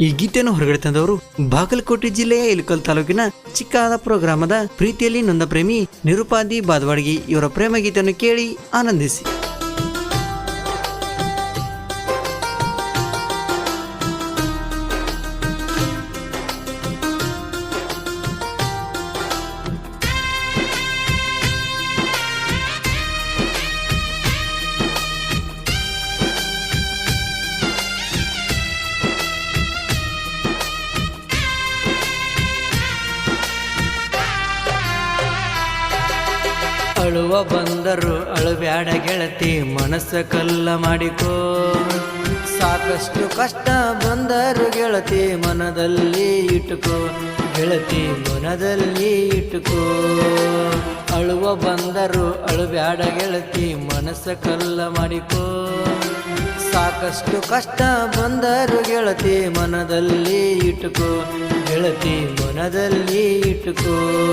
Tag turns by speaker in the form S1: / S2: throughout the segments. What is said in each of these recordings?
S1: ಈ ಗೀತೆಯನ್ನು ಹೊರಗಡೆ ತಂದವರು ಬಾಗಲಕೋಟೆ ಜಿಲ್ಲೆಯ ಇಲಕಲ್ ತಾಲೂಕಿನ ಚಿಕ್ಕಾದಾಪುರ ಗ್ರಾಮದ ಪ್ರೀತಿಯಲ್ಲಿ ನೊಂದ ಪ್ರೇಮಿ ನಿರುಪಾದಿ ಬಾದವಾಡಗಿ ಇವರ ಪ್ರೇಮ ಗೀತೆಯನ್ನು ಕೇಳಿ ಆನಂದಿಸಿ. ಅಳುವ ಬಂದರು ಅಳುಬ್ಯಾಡ ಗೆಳತಿ, ಮನಸ್ಸ ಕಲ್ಲ ಮಾಡಿಕೋ. ಸಾಕಷ್ಟು ಕಷ್ಟ ಬಂದರು ಗೆಳತಿ, ಮನದಲ್ಲಿ ಇಟ್ಟುಕೋ. ಗೆಳತಿ, ಮನದಲ್ಲಿ ಇಟ್ಟುಕೋ. ಅಳುವ ಬಂದರು ಅಳುಬ್ಯಾಡ ಗೆಳತಿ, ಮನಸ್ಸ ಕಲ್ಲ ಮಾಡಿಕೋ. ಸಾಕಷ್ಟು ಕಷ್ಟ ಬಂದರು ಗೆಳತಿ, ಮನದಲ್ಲಿ ಇಟ್ಟುಕೋ. ಗೆಳತಿ, ಮನದಲ್ಲಿ ಇಟ್ಟುಕೋ.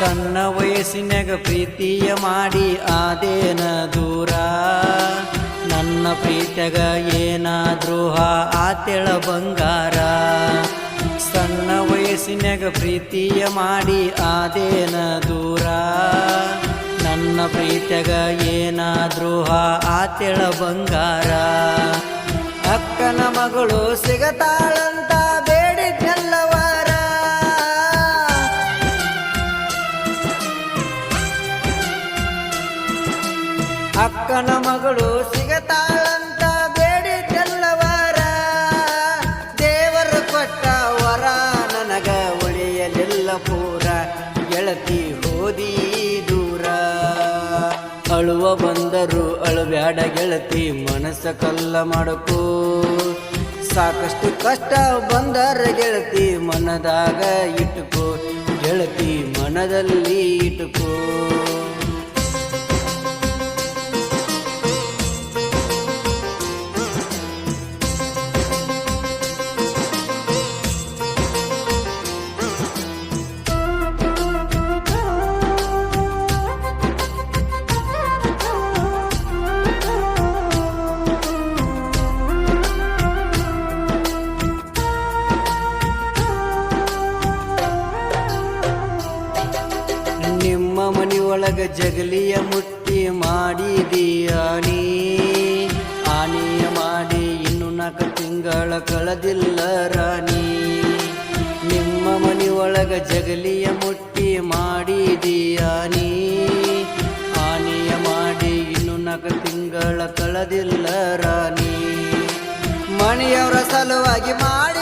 S1: ಸಣ್ಣ ವಯಸ್ಸಿನಾಗ ಪ್ರೀತಿಯ ಮಾಡಿ ಆದೇನ ದೂರ. ನನ್ನ ಪ್ರೀತಿಯಾಗ ಏನಾದ್ರೂ ಆತೆಳ ಬಂಗಾರ. ಸಣ್ಣ ವಯಸ್ಸಿನಾಗ ಪ್ರೀತಿಯ ಮಾಡಿ ಆದೇನ ದೂರ. ನನ್ನ ಪ್ರೀತಿಯಾಗ ಏನಾದ್ರೂ ಆತೆಳ ಬಂಗಾರ. ಅಕ್ಕನ ಮಗಳು ಸಿಗತಾಳಂತ ಬ್ಯಾಡ ಗೆಳತಿ ಮನಸ್ಸ ಕಲ್ಲ ಮಾಡಕೋ. ಸಾಕಷ್ಟು ಕಷ್ಟ ಬಂದರ ಗೆಳತಿ ಮನದಾಗ ಇಟ್ಟುಕೋ. ಗೆಳತಿ ಮನದಲ್ಲಿ ಇಟ್ಟುಕೋ. ಮನಿಯೊಳಗ ಜಗಲಿಯ ಮುಟ್ಟಿ ಮಾಡಿದೀಯ ನೀ. ಆನೆಯ ಮಾಡಿ ಇನ್ನು ನಾಲ್ಕು ತಿಂಗಳ ಕಳೆದಿಲ್ಲ ರಾಣಿ ನಿಮ್ಮ ಮನಿಯೊಳಗ ಜಗಲಿಯ ಮುಟ್ಟಿ ಮಾಡಿದೀಯ ನೀ. ಆನೆಯ ಮಾಡಿ ಇನ್ನು ನಾಲ್ಕು ತಿಂಗಳ ಕಳೆದಿಲ್ಲ ರಾಣಿ ಮಣಿಯವರ ಸಲುವಾಗಿ ಮಾಡಿದ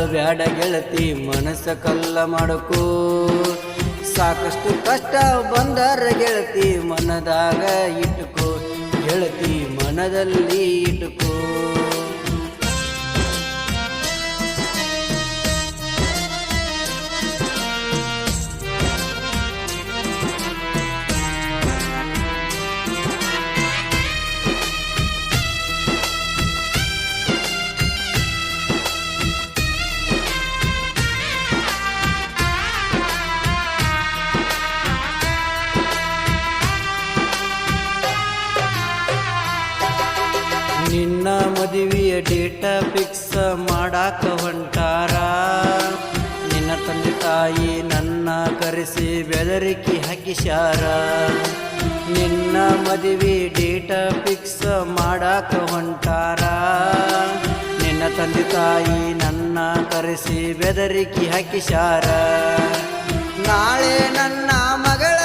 S1: ಬಂದರು ಅಳುಬ್ಯಾಡ ಗೆಳತಿ, ಮನಸ್ಸ ಕಲ್ಲ ಮಾಡಕು. ಸಾಕಷ್ಟು ಕಷ್ಟ ಬಂದರ ಗೆಳತಿ, ಮನದಾಗ ಇಟ್ಟುಕೋ. ಗೆಳತಿ ಮನದಲ್ಲಿ ಇಟ್ಟುಕೋ. ಡೇಟ ಫಿಕ್ಸ್ ಮಾಡಾಕ ಹೊಂಟಾರ. ನಿನ್ನ ತಂದೆ ತಾಯಿ ನನ್ನ ಕರೆಸಿ ಬೆದರಿಕೆ ಹಾಕಿಸ್ಯಾರ. ನಿನ್ನ ಮದುವೆ ಡೇಟಾ ಫಿಕ್ಸ್ ಮಾಡಾಕ ಹೊಂಟಾರ. ನಿನ್ನ ತಂದೆ ತಾಯಿ ನನ್ನ ಕರೆಸಿ ಬೆದರಿಕೆ ಹಾಕಿಸ್ಯಾರ. ನಾಳೆ ನನ್ನ ಮಗಳ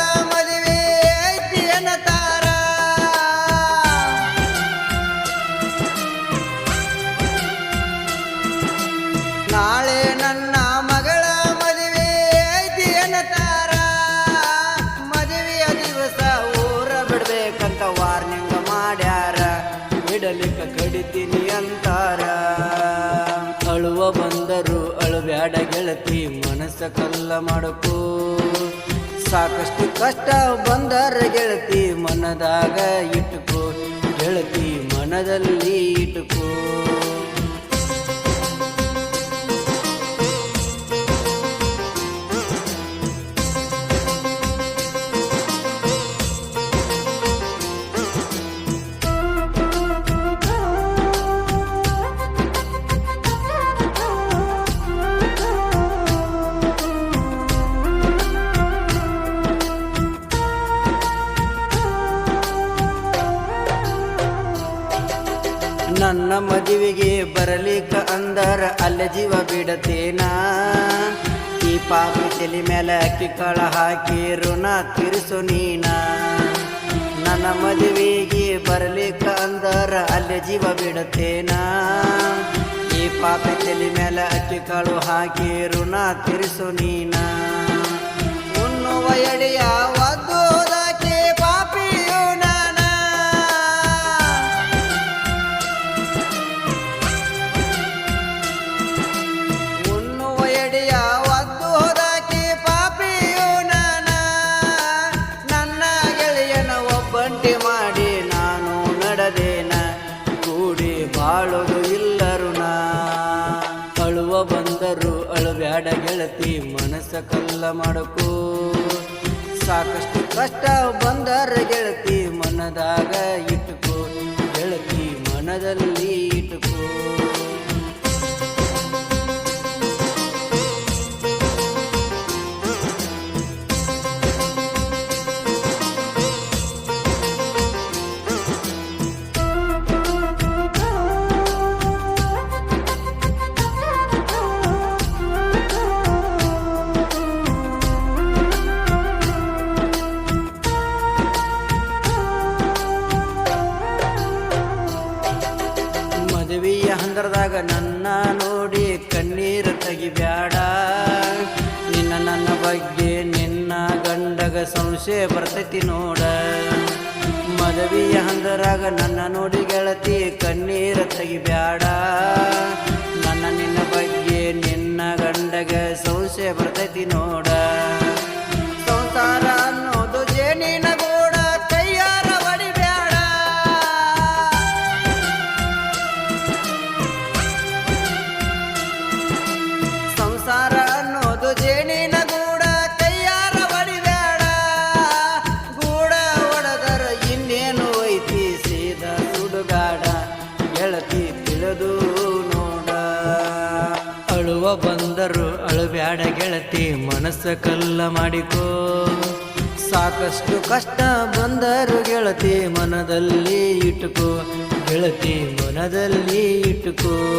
S1: ಬೈತೀನಿ ಅಂತಾರ. ಅಳುವ ಬಂದರು, ಅಳುಬ್ಯಾಡ ಗೆಳತಿ, ಮನಸ್ಸ ಕಲ್ಲ ಮಾಡಕು. ಸಾಕಷ್ಟು ಕಷ್ಟ ಬಂದರ ಗೆಳತಿ, ಮನದಾಗ ಇಟ್ಟುಕೋ. ಗೆಳತಿ ಮನದಲ್ಲಿ ಇಟ್ಟುಕೋ. ಜೀವ ಬಿಡತೇನ? ಈ ಪಾಪಿ ತಲೆ ಮೇಲೆ ಅಕ್ಕಿ ಕಾಳ ಹಾಕಿ ಋಣ ತೀರಿಸು ನೀನ? ನನ್ನ ಮದುವೆಗೆ ಬರಲಿಕ್ಕ ಅಂದರ ಅಲ್ಲೇ ಜೀವ ಬಿಡತೇನ? ಈ ಪಾಪಿ ತಲೆ ಮೇಲೆ ಅಕ್ಕಿ ಕಾಳು ಹಾಕಿ ಋಣ ತೀರಿಸು ನೀನ? ಉಣ್ಣುವ ಎಡೆಯ ಕಲ್ಲ ಮಾಡಕು. ಸಾಕಷ್ಟು ಕಷ್ಟ ಬಂದರ ಗೆಳತಿ ಮನದಾಗ ಇಟ್ಟುಕೋ. ಗೆಳತಿ ಮನದಲ್ಲಿ ಇಟ್ಟುಕೋ. ಹಂದರದಾಗ ನನ್ನ ನೋಡಿ ಕಣ್ಣೀರು ತೆಗಿಬ್ಯಾಡ. ನಿನ್ನ ನನ್ನ ಬಗ್ಗೆ, ನಿನ್ನ ಗಂಡಗ ಸಂಶಯ ಬರ್ತೈತಿ ನೋಡ. ಮದುವೆಯ ಹಂದರಾಗ ನನ್ನ ನೋಡಿ ಗೆಳತಿ ಕಣ್ಣೀರು ತೆಗಿಬ್ಯಾಡ. ನನ್ನ ನಿನ್ನ ಬಗ್ಗೆ, ನಿನ್ನ ಗಂಡಗ ಸಂಶಯ ಬರ್ತೈತಿ ನೋಡ. ಸಂಸಾರ ಬಂದರು ಅಳುಬ್ಯಾಡ ಗೆಳತಿ, ಮನಸ್ಸ ಕಲ್ಲ ಮಾಡಿಕೋ. ಸಾಕಷ್ಟು ಕಷ್ಟ ಬಂದರು ಗೆಳತಿ, ಮನದಲ್ಲಿ ಇಟ್ಟುಕೋ. ಗೆಳತಿ, ಮನದಲ್ಲಿ ಇಟ್ಟುಕೋ.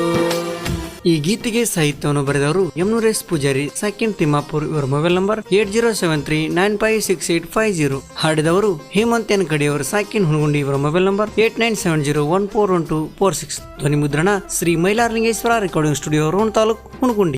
S1: ಈ ಗೀತೆಗೆ ಸಾಹಿತ್ಯವನ್ನು ಬರೆದವರು ಯಮುನೂರೇಶ್ ಪೂಜಾರಿ, ಸಾಕಿನ್ ತಿಮ್ಮಾಪುರ್. ಇವರ mobile number eight zero seven three nine five six eight five zero. ಹಾಡಿದವರು Hemant N ಕಡಿಯವರು, ಸಾಕಿನ್ ಹುಣಗುಂಡಿ ಇವರ mobile number eight nine seven zero one four one two four six. ಧ್ವನಿ ಮುದ್ರಣ ಶ್ರೀ ಮೈಲಾರಲಿಂಗೇಶ್ವರ ರೆಕಾರ್ಡಿಂಗ್ ಸ್ಟುಡಿಯೋ, ರೋಣ ತಾಲೂಕ್ ಹುಣಗುಂಡಿ.